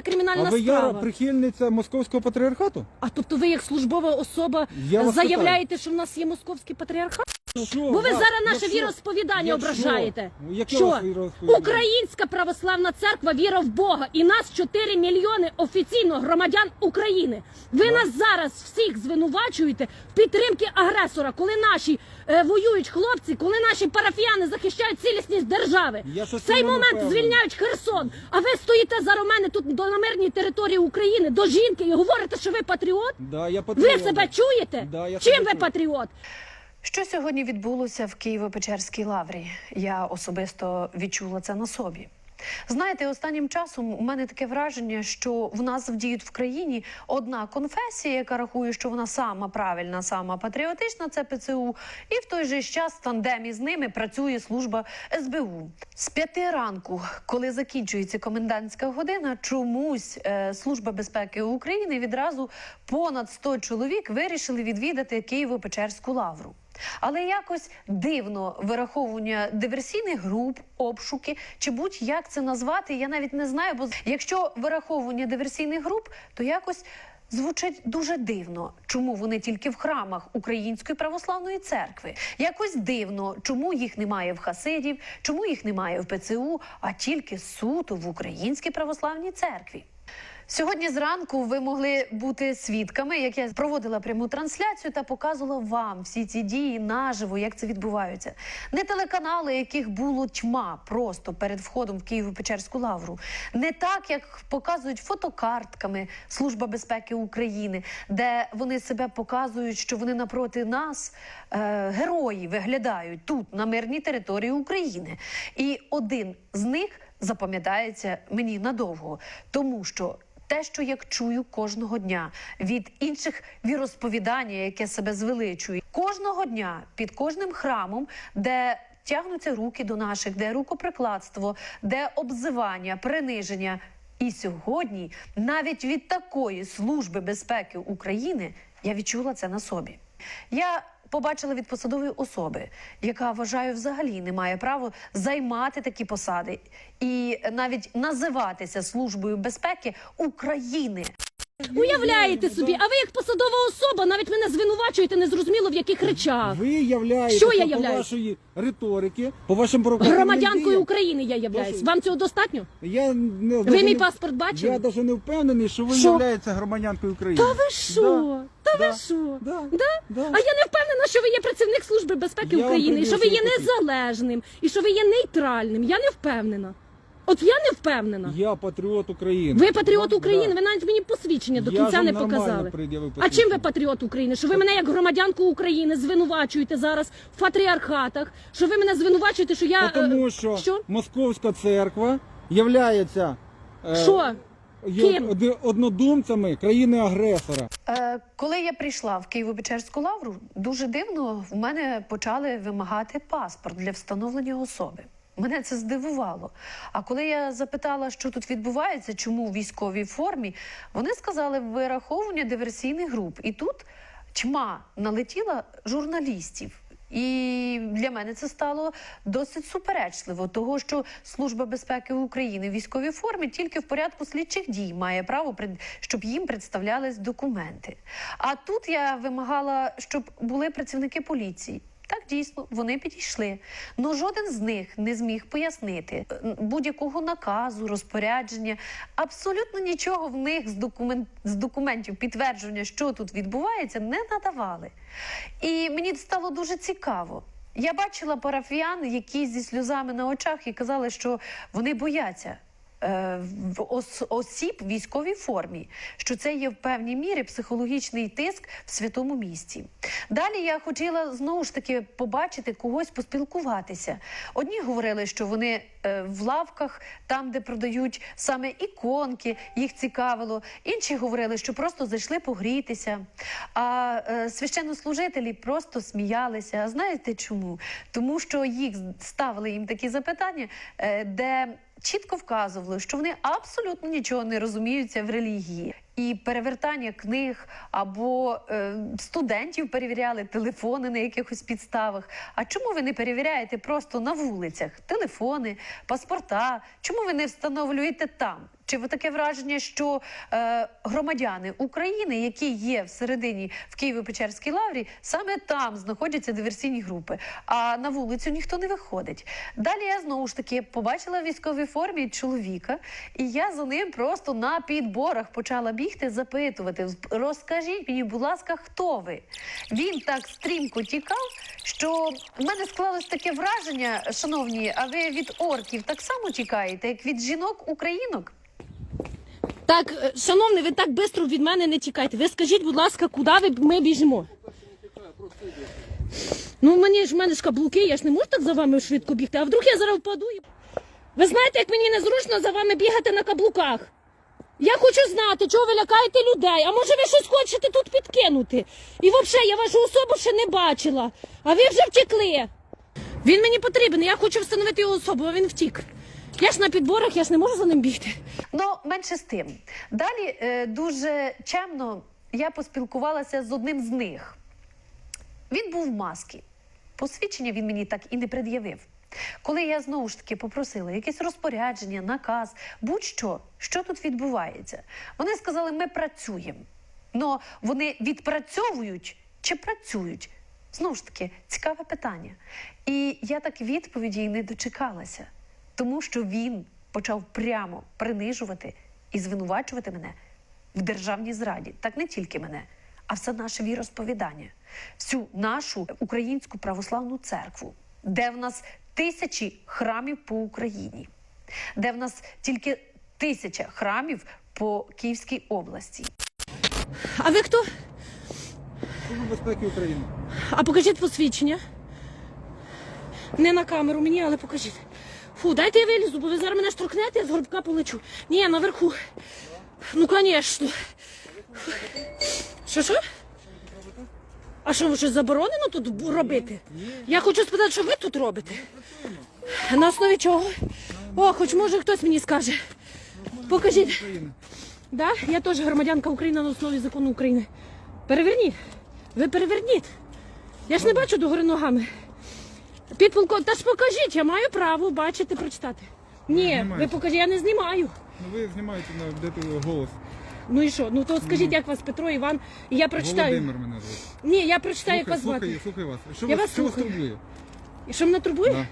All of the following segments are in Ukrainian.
кримінальна А ви справа. Яра прихильниця московського патріархату? А тобто ви як службова особа Я вас заявляєте, що в нас є московський патріархат? Що? Бо ви зараз наше віросповідання ображаєте. Яке Що? Українська православна церква віра в Бога. І нас 4 мільйони офіційно громадян України. Ви нас зараз всіх звинувачуєте в підтримки агресора, коли наші е, воюють хлопці, коли наші парафіяни захищають цілісність держави. В цей момент звільняють Херсон. А ви стоїте зараз мене тут до на мирній території України, до жінки і говорите, що ви патріот? Да, я Ви себе чуєте? Да, я Чим себе ви патріот? Що сьогодні відбулося в Києво-Печерській лаврі? Я особисто відчула це на собі. Знаєте, останнім часом у мене таке враження, що в нас вдіють в країні одна конфесія, яка рахує, що вона сама правильна, сама патріотична, це ПЦУ, і в той же час в тандемі з ними працює служба СБУ. З п'яти ранку, коли закінчується комендантська година, чомусь е, служба безпеки України відразу понад 100 чоловік вирішили відвідати Києво-Печерську лавру. Але якось дивно вираховування диверсійних груп, обшуки чи будь-як це назвати, я навіть не знаю. Бо якщо вираховування диверсійних груп, то якось звучить дуже дивно, чому вони тільки в храмах Української православної церкви. Якось дивно, чому їх немає в Хасидів, чому їх немає в ПЦУ, а тільки суто в Українській православній церкві. Сьогодні зранку ви могли бути свідками, як я проводила пряму трансляцію та показувала вам всі ці дії наживо, як це відбувається. Не телеканали, яких було тьма просто перед входом в Києво-Печерську лавру, не так, як показують фотокартками Служба безпеки України, де вони себе показують, що вони напроти нас е, герої виглядають тут, на мирній території України. І один з них запам'ятається мені надовго, тому що те, що я чую кожного дня від інших віросповідання, яке себе звеличує, кожного дня під кожним храмом, де тягнуться руки до наших, де рукоприкладство, де обзивання, приниження. І сьогодні, навіть від такої служби безпеки України, я відчула це на собі. Я побачила від посадової особи, яка вважаю, взагалі не має права займати такі посади і навіть називатися службою безпеки України. Уявляєте собі, а ви як посадова особа навіть мене звинувачуєте незрозуміло в яких речах. Ви являєтеся Що я по являюсь? вашої риторики, по вашим провокативним Громадянкою діям. України я являюсь. Вам цього достатньо? Я не, Ви даже мій не- паспорт бачили? Я навіть не впевнений, що ви Що? являєтеся громадянкою України. Та ви що? Та Да. ви що? Да. Да? Да. А я не впевнена, що ви є працівник Служби безпеки Я вам України, і що ви є незалежним, і що ви є нейтральним. Я не впевнена. От я не впевнена. Я патріот України. Ви патріот України, ви навіть мені посвідчення до Я кінця не нормально показали. пред'явив А чим ви посвідчення. патріот України? Що ви мене як громадянку України звинувачуєте зараз в патріархатах? Що ви мене звинувачуєте, що я е, Тому що, що? Московська церква являється е, Що? є Ким? оди- однодумцями країни-агресора. Е, коли я прийшла в Києво-Печерську лавру, дуже дивно в мене почали вимагати паспорт для встановлення особи. Мене це здивувало. А коли я запитала, що тут відбувається, чому в військовій формі, вони сказали вираховування диверсійних груп. І тут тьма налетіла журналістів. І для мене це стало досить суперечливо, того що Служба безпеки України в військовій формі тільки в порядку слідчих дій має право щоб їм представлялись документи. А тут я вимагала, щоб були працівники поліції. Так дійсно вони підійшли. Но жоден з них не зміг пояснити будь-якого наказу, розпорядження. Абсолютно нічого в них з, документ, з документів підтвердження, що тут відбувається, не надавали. І мені стало дуже цікаво. Я бачила парафіян, які зі сльозами на очах і казали, що вони бояться. е, осіб в військовій формі, що це є в певній мірі психологічний тиск в святому місці. Далі я хотіла знову ж таки побачити когось, поспілкуватися. Одні говорили, що вони е, в лавках, там, де продають саме іконки, їх цікавило. Інші говорили, що просто зайшли погрітися. А е, священнослужителі просто сміялися. А знаєте чому? Тому що їх ставили їм такі запитання, е, де чітко вказували, що вони абсолютно нічого не розуміються в релігії. І перевертання книг або е, студентів перевіряли телефони на якихось підставах. А чому ви не перевіряєте просто на вулицях телефони, паспорта? Чому ви не встановлюєте там? Чи ви таке враження, що е, громадяни України, які є всередині в Києво-Печерській лаврі, саме там знаходяться диверсійні групи, а на вулицю ніхто не виходить? Далі я знову ж таки побачила в військовій формі чоловіка, і я за ним просто на підборах почала бігти, запитувати. Розкажіть мені, будь ласка, хто ви? Він так стрімко тікав, що в мене склалось таке враження, шановні, а ви від орків так само тікаєте, як від жінок-українок? Так, е, шановний, ви так швидко від мене не тікайте. Ви скажіть, будь ласка, куди ви, ми біжимо? Ну, мені ж в мене ж каблуки, я ж не можу так за вами швидко бігти, а вдруг я зараз впаду. і- Ви знаєте, як мені незручно за вами бігати на каблуках? Я хочу знати, чого ви лякаєте людей. А може ви щось хочете тут підкинути? І взагалі, я вашу особу ще не бачила, а ви вже втекли. Він мені потрібен, я хочу встановити його особу, а він втік. Я ж на підборах, я ж не можу за ним бігти. Ну, менше з тим. Далі е, дуже чемно я поспілкувалася з одним з них. Він був в масці. Посвідчення він мені так і не пред'явив. Коли я знову ж таки попросила якесь розпорядження, наказ, будь-що, що тут відбувається, вони сказали, ми працюємо. Но вони відпрацьовують чи працюють? Знову ж таки, цікаве питання. І я так відповіді й не дочекалася, тому що він почав прямо принижувати і звинувачувати мене в державній зраді. Так не тільки мене, а все наше віросповідання, всю нашу українську православну церкву, де в нас тисячі храмів по Україні, де в нас тільки тисяча храмів по Київській області. А ви хто? Служба безпеки України. А покажіть посвідчення. Не на камеру мені, але покажіть. Фу, дайте я вилізу, бо ви зараз мене штрукнете, я з горбка полечу. Ні, наверху. Ну, звісно. Що що? А що, ви щось заборонено тут робити? Я хочу спитати, що ви тут робите? На основі чого? О, хоч може хтось мені скаже. Покажіть. Да? Я теж громадянка України на основі закону України. Переверніть. Ви переверніть. Я ж не бачу догори ногами. Підполков, та ж покажіть, я маю право бачити, прочитати. Ні, ви покажіть, я не знімаю. Ну ви знімаєте на де ти голос. Ну і що? Ну то скажіть, як вас Петро, Іван, і я прочитаю. Володимир мене звати. Ні, я прочитаю, як вас звати. слухай, слухай вас. Що Я вас, вас що вас слухаю. турбує? І що мене турбує? Да.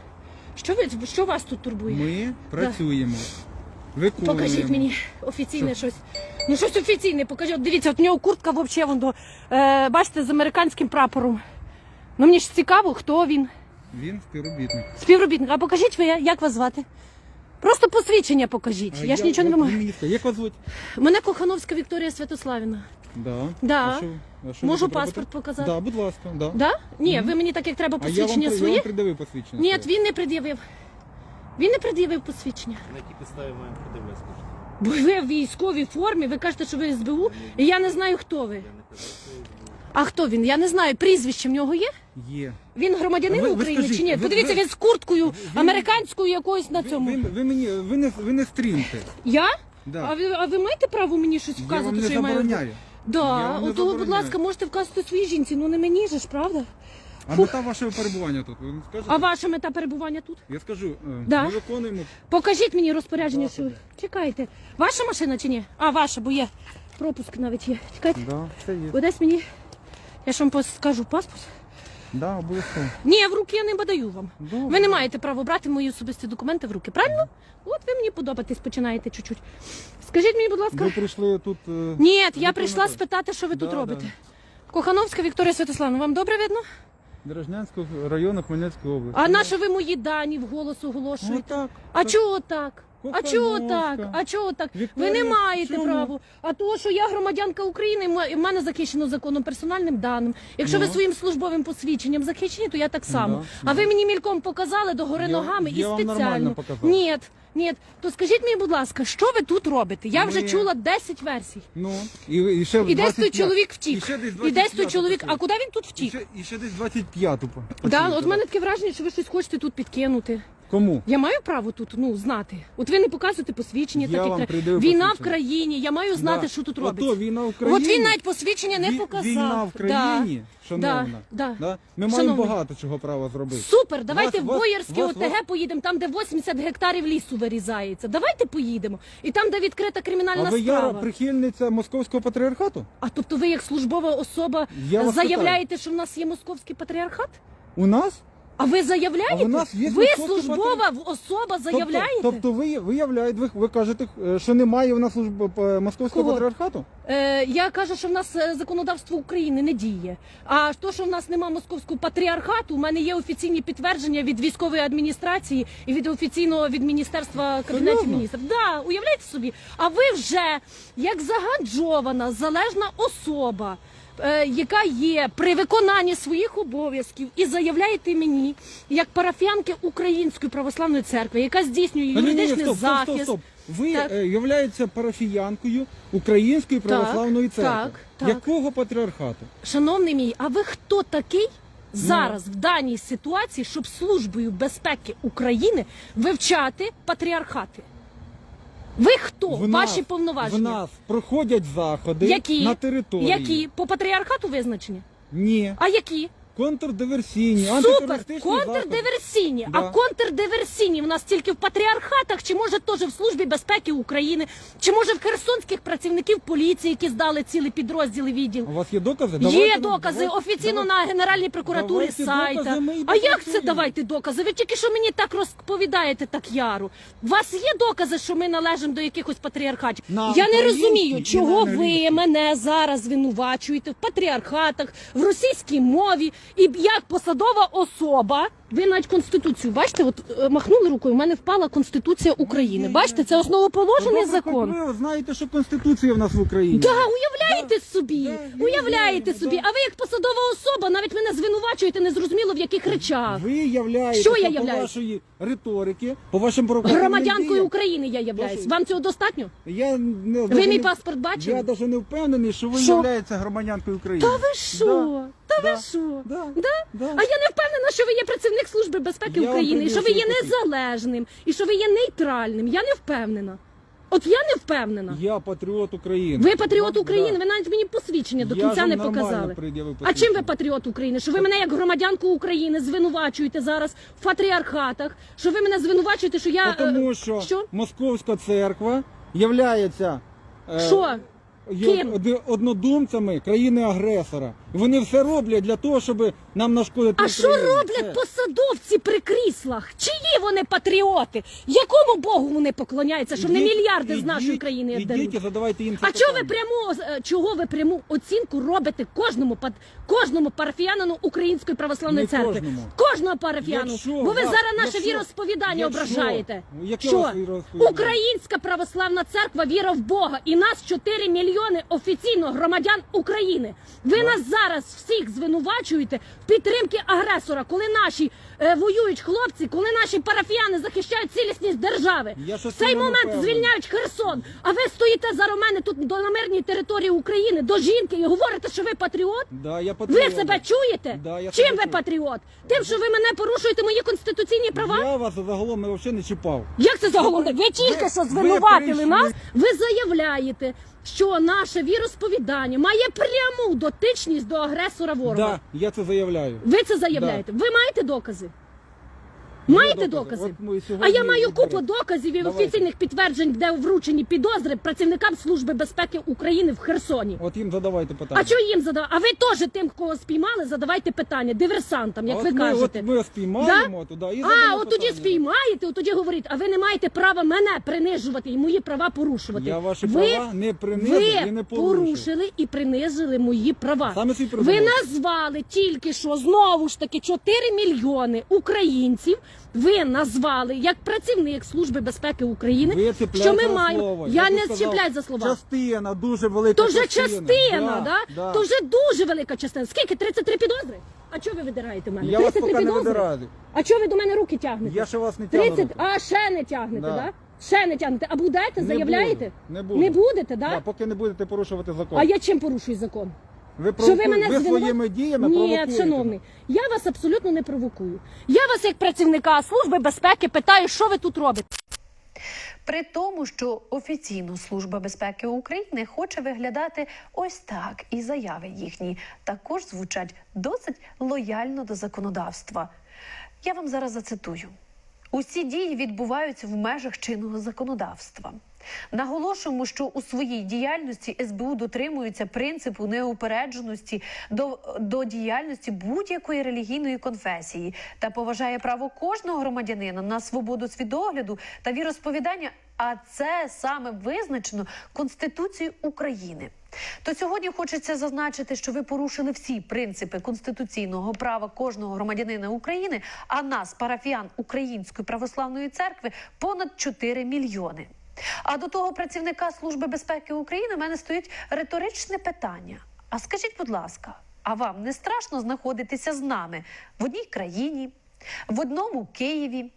Що ви що вас тут турбує? Ми працюємо. Виконуємо. Покажіть мені офіційне щось. Ну щось офіційне, покажіть. От дивіться, от у нього куртка взагалі вон до, е, бачите, з американським прапором. Ну мені ж цікаво, хто він. Він співробітник. Співробітник. А покажіть ви, як вас звати? Просто посвідчення покажіть. А я ж нічого не от ви можу. мені скажіть, Як вас звуть? Мене Кохановська Вікторія Святославівна. Да. Да. А що, а що ви Можу тут робите? паспорт показати? Да, будь ласка, да. Да? Ні, ви мені так як треба А я вам, посвідчення при- я своє. вам придавив посвідчення. Ні, своє. він не пред'явив. Він не пред'явив посвідчення. На якій підставі маємо скажіть? Бо ви в військовій формі, ви кажете, що ви СБУ, і я не знаю, хто ви. Я не казав, що. А хто він? Я не знаю. Прізвище в нього є? Є. Він громадянин Ви- ви України скажіть, чи ні? ви- Подивіться, ви- він з курткою ви- американською якоюсь на Ви, цьому. ви, ви мені, ви не, ви не стрімте. Я? Да. А ви, а ви маєте право мені щось Я вказувати, вам не що я маю? забороняю. Да, Я вам не от будь забороняю. ласка, можете вказати своїй жінці, ну не мені же ж, правда? А мета вашого перебування тут, ви не скажете? А ваша мета перебування тут? Я скажу, е, Да. ми виконуємо Покажіть мені розпорядження, що Заходи. чекайте. Ваша машина чи ні? А, ваша, бо є пропуск навіть є. Чекайте. Да, все є. Ви мені. Я ж вам пос- скажу паспорт. Да, обов'язково. Ні, в руки я не подаю вам. Добре. Ви не маєте права брати мої особисті документи в руки, правильно? От ви мені подобатись починаєте чуть-чуть. Скажіть мені, будь ласка. Ви прийшли тут. е, Ні, я прийшла спитати, що ви тут Да, робите. Кохановська Вікторія Святославна, вам добре видно? Дорожнянського району Хмельницької області. А на що ви мої дані в голос оголошуєте? так. А чого так? А чого так? А чого так? Ви не маєте чому? права. А то, що я громадянка України, в мене захищено законом персональним даним. Якщо ви Ну. своїм службовим посвідченням захищені, то я так само. А ви мені мільком показали до гори ногами я і вам спеціально. показав. Ні, ні. То скажіть мені, будь ласка, що ви тут робите? Я вже Ми- чула 10 версій. Ну, і, і ще І десь той 25. чоловік І втік. ще десь І десь той 25-ту чоловік. А куди він тут І втік? ще, і ще десь 25-ту. по- Да, от в мене таке враження, що ви щось хочете тут підкинути. Кому? Я маю право тут ну знати. От ви не показуєте посвідчення, Я вам треба. придаю війна в посвідчення. країні. Я маю знати, Да. що тут Ото робиться. війна в. От він навіть посвідчення не Ві- показав. Війна в країні, шановна. Да, да. Ми маємо багато чого права зробити. Супер, давайте Вас- в вас- Боярське вас- ОТГ вас- поїдемо, там, де 80 гектарів лісу вирізається. Давайте поїдемо. І там, де відкрита кримінальна А ви справа. яра прихильниця московського патріархату? А тобто ви як службова особа Я вас заявляєте, що в нас є московський патріархат? У нас? А ви заявляєте? А у нас є ви службова особа заявляєте? Тобто, тобто ви виявляєте, ви, ви кажете, е, що немає у нас служби е, московського Кого? патріархату? Е, я кажу, що в нас е, законодавство України не діє. А то, що в нас немає московського патріархату, у мене є офіційні підтвердження від військової адміністрації і від офіційного від міністерства кабінету Серйозно? міністрів. Да, уявляєте собі. А ви вже як загаджована залежна особа. Е, Яка є при виконанні своїх обов'язків і заявляєте мені, як парафіянки Української православної церкви, яка здійснює Та ні, ні, ні, юридичний стоп, стоп, захист, стоп. Ви Так. е, являєтеся парафіянкою Української православної церкви. так, так. Якого патріархату? Шановний мій, а ви хто такий зараз в даній ситуації, щоб службою безпеки України вивчати патріархати? Ви хто? В Ваші нас- повноваження? В нас проходять заходи Які? на території. Які? По патріархату визначені? Ні. А які? Контрдиверсійні, Супер! антитерористичні заходи. Контрдиверсійні. Да. А контрдиверсійні в нас тільки в патріархатах, чи може теж в службі безпеки України, чи може в херсонських працівників поліції, які здали цілі підрозділи відділ. У вас є докази? Є Давайте, докази давайте, офіційно давайте. на Генеральній прокуратурі Давайте сайта. докази, ми і А як це давайте докази? Ви тільки що мені так розповідаєте так яру. У вас є докази, що ми належимо до якихось патріархатів? На Я не українській розумію, чого на ви мене зараз звинувачуєте в патріархатах, в російській мові, і як посадова особа. Ви навіть конституцію бачите, от е, махнули рукою. У мене впала конституція України. Бачите, це основоположений закон. Ви знаєте, що Конституція в нас в Україні. Да, уявляєте собі, Да, уявляєте да, собі. да. А ви як посадова особа, навіть мене звинувачуєте незрозуміло в яких речах. Ви являєтеся Що я по вашої риторики, по вашим провокативним Громадянкою діям. України я являюсь. Прошу. Вам цього достатньо? Я не, Ви мій паспорт бачили? Я навіть не впевнений, що ви Що? являєтеся громадянкою України. Та ви що? Та ви що? Да. Да? Да. А я не впевнена, що ви є працівник Служби безпеки Я вам України, і що ви є пред'явив незалежним, і що ви є нейтральним. Я не впевнена. От я не впевнена. Я патріот України. Ви патріот Да. України, ви навіть мені посвідчення до Я кінця ж не нормально показали. пред'явив А чим ви посвідчення. патріот України? Що ви мене як громадянку України звинувачуєте зараз в патріархатах? Що ви мене звинувачуєте, що я Тому е, що, що? Московська церква являється е, Що? Є Ким? оди- однодумцями країни-агресора. Вони все роблять для того, щоб нам нашкодити. А що Україні. роблять Це- посадовці при кріслах? Чиї вони патріоти? Якому Богу вони поклоняються? Що вони Ідіть- мільярди з ідіть- нашої країни Ідіть задавайте їм це А чого ви питання. пряму е, чого ви пряму оцінку робите кожному пат- кожному парафіянину Української православної Не церкви? кожному. Кожного парафіяну. Якщо Бо ви вас- зараз наше якщо- віросповідання якщо- ображаєте. Яке що? віросповідання? Українська православна церква віра в Бога. І нас 4 мільйони офіційно громадян України. Ви нас зараз всіх звинувачуєте в підтримки агресора, коли наші е, воюють хлопці, коли наші парафіяни захищають цілісність держави. Я в цей не момент впевнений. звільняють Херсон. А ви стоїте зараз у мене тут до- на мирній території України до жінки і говорите, що ви патріот? Да, я Ви патріот. себе чуєте? Да, я Чим себе ви чую. патріот? Тим, що ви мене порушуєте мої конституційні права? Я вас загалом не- взагалі не чіпав. Як це загалом? Ви тільки ви- що ви звинуватили прийшли- нас. Ви заявляєте, що наше віросповідання має пряму дотичність до агресора ворога. Да, я це заявляю. Ви це заявляєте. Ви маєте докази? Маєте докази. А я маю купу доказів і офіційних підтверджень, де вручені підозри працівникам Служби безпеки України в Херсоні. От їм задавайте питання. А що їм задавати? А ви теж тим, кого спіймали, задавайте питання диверсантам, як А ви от кажете. Ми, от ми спіймаємо туди і А, от тоді спіймаєте, от тоді говорить, а ви не маєте права мене принижувати і мої права порушувати. Я ваші ви, права не принизив ви і не порушив. порушили і принизили мої права. Саме ви назвали тільки що знову ж таки 4 мільйони українців. Ви назвали як працівник Служби безпеки України, Ви що ми за маємо. слово. Я, б не сказав, чіпляю за слова. Частина, дуже велика То вже частина. да? То вже дуже велика частина. Скільки? 33 підозри? А чого ви видираєте мене? Я вас 33 поки не підозри? видираю. А чого ви до мене руки тягнете? Я ще вас не тягну. 30, а ще не тягнете, Да. да? Ще не тягнете. А будете, Не заявляєте? буду, не буду. Не будете, да? Да, поки не будете порушувати закон. А я чим порушую закон? Ви, Що ви мене ви звинуват- своїми діями Ні, провокуєте. шановний, я вас абсолютно не провокую. Я вас, як працівника Служби безпеки, питаю, що ви тут робите. При тому, що офіційно Служба безпеки України хоче виглядати ось так, і заяви їхні також звучать досить лояльно до законодавства. Я вам зараз зацитую. Усі дії відбуваються в межах чинного законодавства. Наголошуємо, що у своїй діяльності СБУ дотримується принципу неупередженості до, до діяльності будь-якої релігійної конфесії та поважає право кожного громадянина на свободу свідогляду та віросповідання. А це саме визначено Конституцією України. То сьогодні хочеться зазначити, що ви порушили всі принципи конституційного права кожного громадянина України, а нас, парафіян Української православної церкви, понад 4 мільйони. А до того працівника Служби безпеки України в мене стоїть риторичне питання. А скажіть, будь ласка, а вам не страшно знаходитися з нами в одній країні, в одному Києві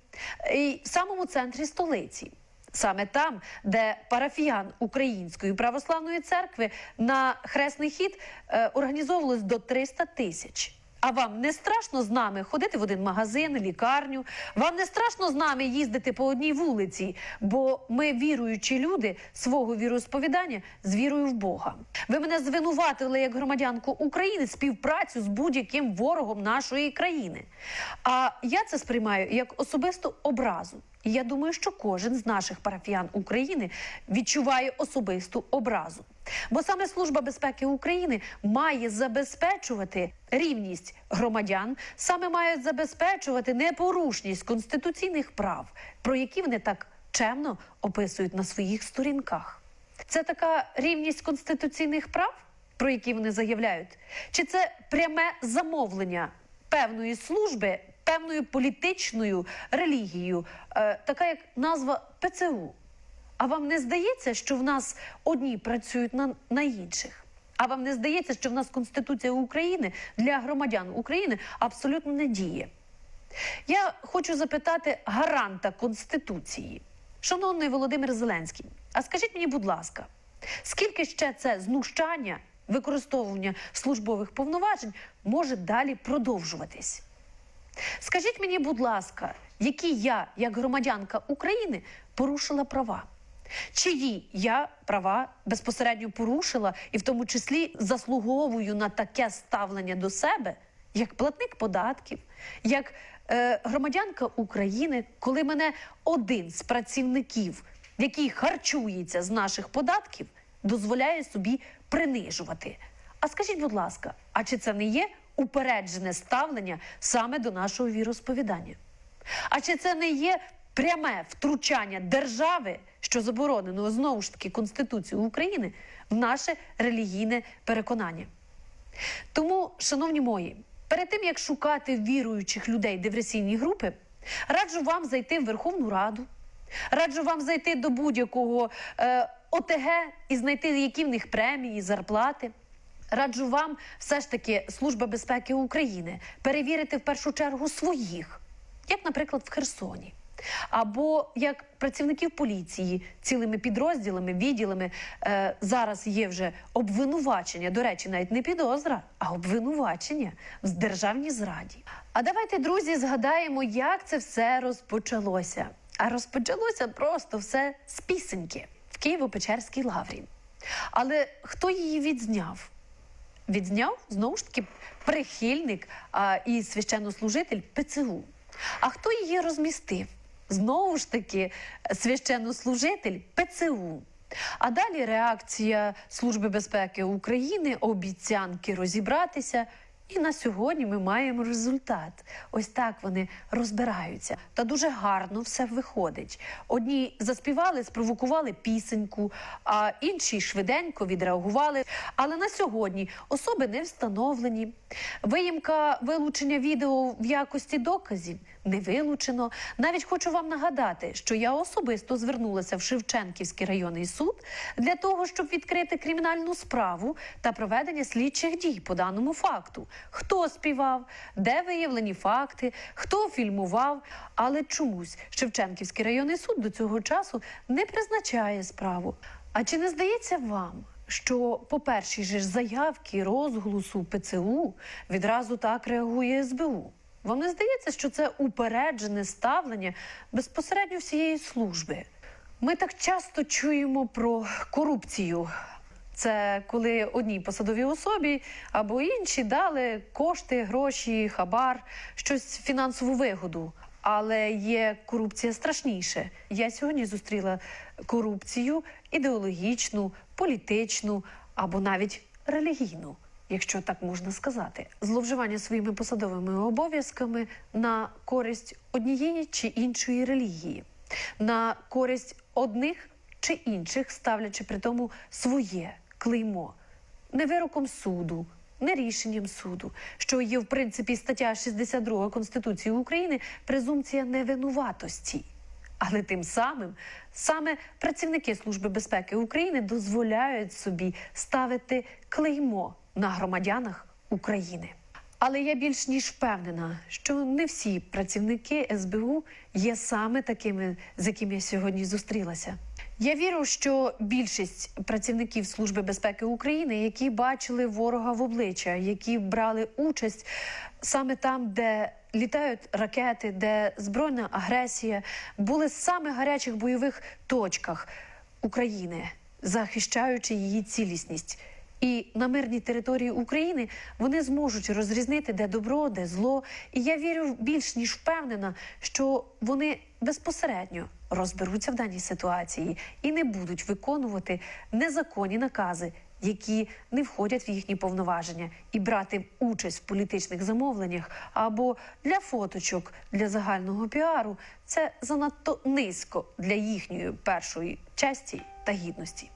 і в самому центрі столиці? Саме там, де парафіян Української православної церкви на хресний хід е, організовувалось до 300 тисяч. А вам не страшно з нами ходити в один магазин, лікарню? Вам не страшно з нами їздити по одній вулиці? Бо ми, віруючі люди, свого віросповідання з вірою в Бога. Ви мене звинуватили як громадянку України співпрацю з будь-яким ворогом нашої країни. А я це сприймаю як особисту образу. І я думаю, що кожен з наших парафіян України відчуває особисту образу. Бо саме Служба безпеки України має забезпечувати рівність громадян, саме мають забезпечувати непорушність конституційних прав, про які вони так чемно описують на своїх сторінках. Це така рівність конституційних прав, про які вони заявляють, чи це пряме замовлення певної служби, певною політичною релігією, е, така як назва ПЦУ. А вам не здається, що в нас одні працюють на, на інших? А вам не здається, що в нас Конституція України для громадян України абсолютно не діє? Я хочу запитати гаранта Конституції, шановний Володимир Зеленський. А скажіть мені, будь ласка, скільки ще це знущання, використовування службових повноважень може далі продовжуватись? Скажіть мені, будь ласка, які я, як громадянка України, порушила права? Чиї я права безпосередньо порушила, і в тому числі заслуговую на таке ставлення до себе, як платник податків, як е, громадянка України, коли мене один з працівників, який харчується з наших податків, дозволяє собі принижувати. А скажіть, будь ласка, а чи це не є упереджене ставлення саме до нашого віросповідання? А чи це не є пряме втручання держави, що заборонено знову ж таки Конституцією України, в наше релігійне переконання? Тому, шановні мої, перед тим як шукати віруючих людей диверсійні групи, раджу вам зайти в Верховну Раду, раджу вам зайти до будь-якого е, ОТГ і знайти, які в них премії, зарплати. Раджу вам все ж таки Служба безпеки України перевірити в першу чергу своїх, як, наприклад, в Херсоні. Або як працівників поліції цілими підрозділами, відділами е, зараз є вже обвинувачення. До речі, навіть не підозра, а обвинувачення в державній зраді. А давайте, друзі, згадаємо, як це все розпочалося. А розпочалося просто все з пісеньки в Києво-Печерській лаврі. Але хто її відзняв? Відзняв знову ж таки прихильник а, і священнослужитель ПЦУ. А хто її розмістив? Знову ж таки, священнослужитель ПЦУ. А далі реакція Служби безпеки України, обіцянки розібратися. І на сьогодні ми маємо результат. Ось так вони розбираються. Та дуже гарно все виходить. Одні заспівали, спровокували пісеньку, а інші швиденько відреагували. Але на сьогодні особи не встановлені. Виїмка вилучення відео в якості доказів не вилучено. Навіть хочу вам нагадати, що я особисто звернулася в Шевченківський районний суд для того, щоб відкрити кримінальну справу та проведення слідчих дій по даному факту. Хто співав, де виявлені факти, хто фільмував. Але чомусь Шевченківський районний суд до цього часу не призначає справу. А чи не здається вам, що по першій ж заявці розголосу ПЦУ відразу так реагує СБУ. Вам не здається, що це упереджене ставлення безпосередньо всієї служби? Ми так часто чуємо про корупцію. Це коли одній посадовій особі або інші дали кошти, гроші, хабар, щось фінансову вигоду. Але є корупція страшніше. Я сьогодні зустріла корупцію ідеологічну, політичну або навіть релігійну, якщо так можна сказати, зловживання своїми посадовими обов'язками на користь однієї чи іншої релігії, на користь одних чи інших, ставлячи при тому своє клеймо не вироком суду, не рішенням суду, що є в принципі стаття 62 Конституції України презумпція невинуватості. Але тим самим саме працівники Служби безпеки України дозволяють собі ставити клеймо на громадянах України. Але я більш ніж впевнена, що не всі працівники СБУ є саме такими, з якими я сьогодні зустрілася. Я вірю, що більшість працівників Служби безпеки України, які бачили ворога в обличчя, які брали участь саме там, де літають ракети, де збройна агресія, були саме гарячих бойових точках України, захищаючи її цілісність. І на мирній території України вони зможуть розрізнити, де добро, де зло. І я вірю більш ніж впевнена, що вони безпосередньо розберуться в даній ситуації і не будуть виконувати незаконні накази, які не входять в їхні повноваження, і брати участь в політичних замовленнях або для фоточок для загального піару. Це занадто низько для їхньої першої честі та гідності.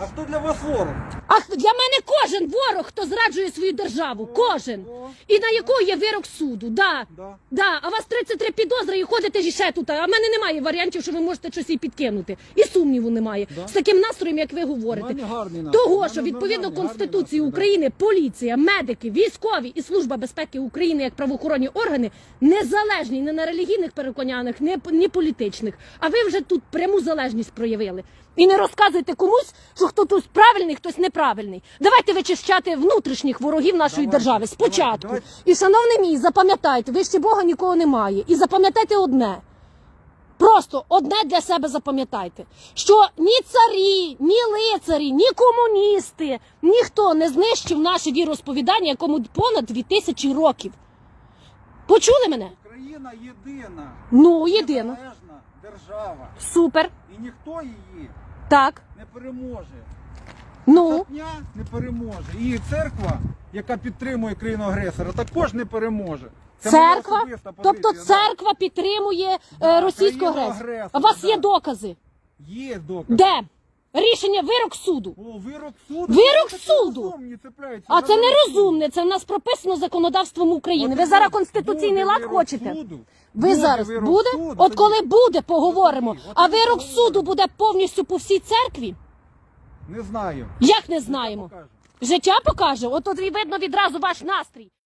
А хто для вас ворог? А для мене кожен ворог, хто зраджує свою державу, кожен. І на яку є вирок суду. Да. Да. Да, а у вас 33 підозри і ходите ж ще тут. А в мене немає варіантів, що ви можете щось і підкинути. І сумніву немає. Да. З таким настроєм, як ви говорите. Того, що відповідно Конституції України, поліція, медики, військові і служба безпеки України як правоохоронні органи незалежні не на релігійних переконаннях, не політичних. А ви вже тут пряму залежність проявили. І не розказуйте комусь, що хто тут правильний, хтось неправильний. Давайте вичищати внутрішніх ворогів нашої Давайте, держави спочатку. давайте, давайте. І, шановний мій, запам'ятайте, вище Бога нікого немає. І запам'ятайте одне. Просто одне для себе запам'ятайте, що ні царі, ні лицарі, ні комуністи, ніхто не знищив наше віросповідання, якому понад 2000 років. Почули мене? Україна єдина. Ну. Незалежна держава. Супер. І ніхто її Так. не переможе. Ну. Сатня не переможе. І церква, яка підтримує країну агресора, також не переможе. Це моя Церква, особиста позиція, тобто да. церква підтримує е, Да, російську агресію. агресора, у вас є да. докази? Є докази. Де? Рішення вирок суду. О, вирок суду. Вирок Такі суду? розумні цепляються А це вирок нерозумне, це в нас прописано законодавством України. Ви зараз конституційний лад хочете? суду. Ви Буде зараз буде? суду, От коли буде, поговоримо. А вирок суду буде повністю по всій церкві? Не знаю. Як не знаємо? Покажу. Життя покаже. От тут і видно відразу ваш настрій.